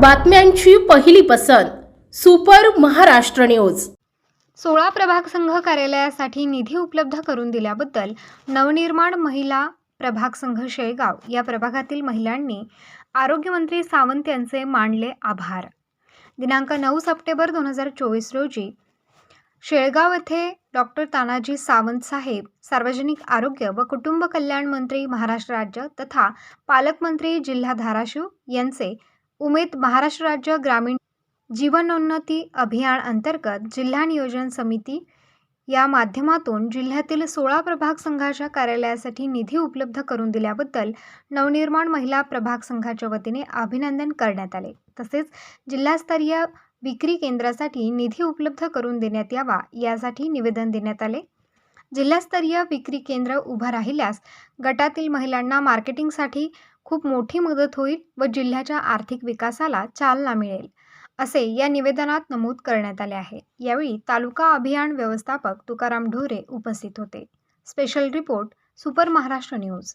बातम्यांची पहिली पसंत सुपर महाराष्ट्र न्यूज. सोळा प्रभाग संघ कार्यालयासाठी निधी उपलब्ध करून दिल्याबद्दल नवनिर्माण महिला प्रभाग संघ शेळगाव या प्रभागातील महिलांनी आरोग्यमंत्री सावंत यांचे मानले आभार. दिनांक नऊ सप्टेंबर दोन हजार चोवीस रोजी शेळगाव येथे डॉक्टर तानाजी सावंत साहेब सार्वजनिक आरोग्य व कुटुंब कल्याण मंत्री महाराष्ट्र राज्य तथा पालकमंत्री जिल्हा धाराशिव यांचे उमेद महाराष्ट्र राज्य ग्रामीण जीवनोन्नती अभियान अंतर्गत जिल्हा नियोजन समिती या माध्यमातून जिल्ह्यातील सोळा प्रभाग संघाच्या कार्यालयासाठी निधी उपलब्ध करून दिल्याबद्दल नवनिर्माण महिला प्रभाग संघाच्या वतीने अभिनंदन करण्यात आले. तसेच जिल्हास्तरीय विक्री केंद्रासाठी निधी उपलब्ध करून देण्यात यावा यासाठी निवेदन देण्यात आले. जिल्हास्तरीय विक्री केंद्र उभं राहिल्यास गटातील महिलांना मार्केटिंगसाठी खूप मोठी मदत होईल व जिल्ह्याच्या आर्थिक विकासाला चालना मिळेल असे या निवेदनात नमूद करण्यात आले आहे. यावेळी तालुका अभियान व्यवस्थापक तुकाराम ढोरे उपस्थित होते. Special report super Maharashtra news.